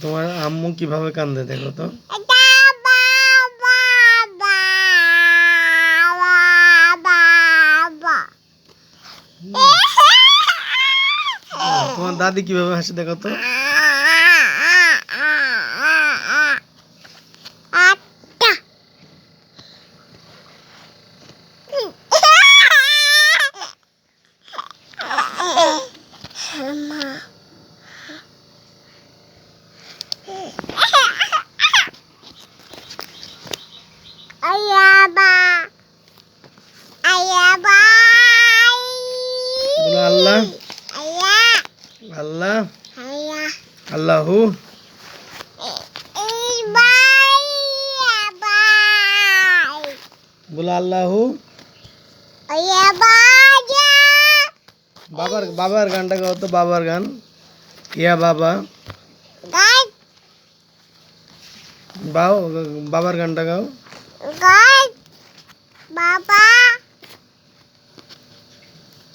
তোমার আম্মু কীভাবে কান্দে দেখো তো? তোমার দাদি কীভাবে হাসে দেখো তো? আল্লাহ। আল্লাহ। আল্লাহু। বলো আল্লাহু। বাবার বাবার গানটা গাও তো বাবার গান। ইয়া বাবা। বাবার গানটা গাও। Gọi bà ba.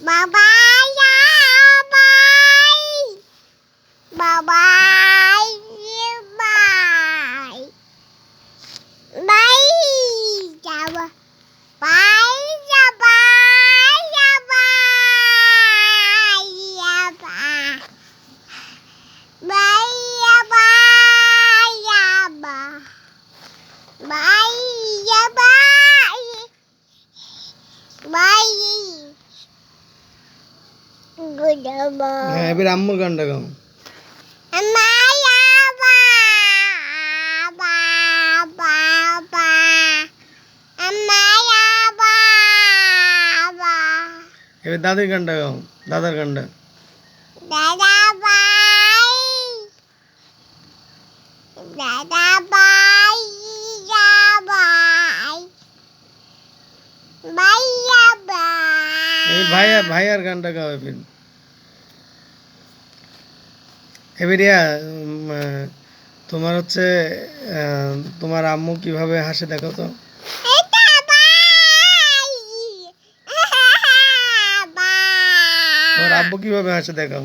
Bà ba ra bay Bà ba. গাও দাদার গানটা Dada bye. Dada bye. Ya bye. Bye ya bye. এবার ভাইয়া ভাইয়ার গানটা গাও এবার এবার উম, আহ, তোমার হচ্ছে তোমার আম্মু কীভাবে হাসে দেখো তো তোমার. আব্বু কীভাবে হাসে দেখাও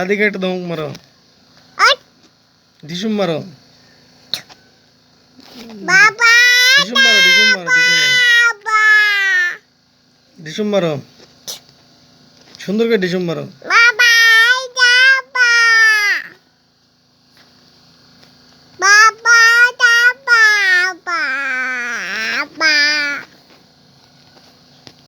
দাদিকে কেট দাও মারো। ঢিসুম মারো. ঢিসুম মারো সুন্দর করে ঢিসুম মারো।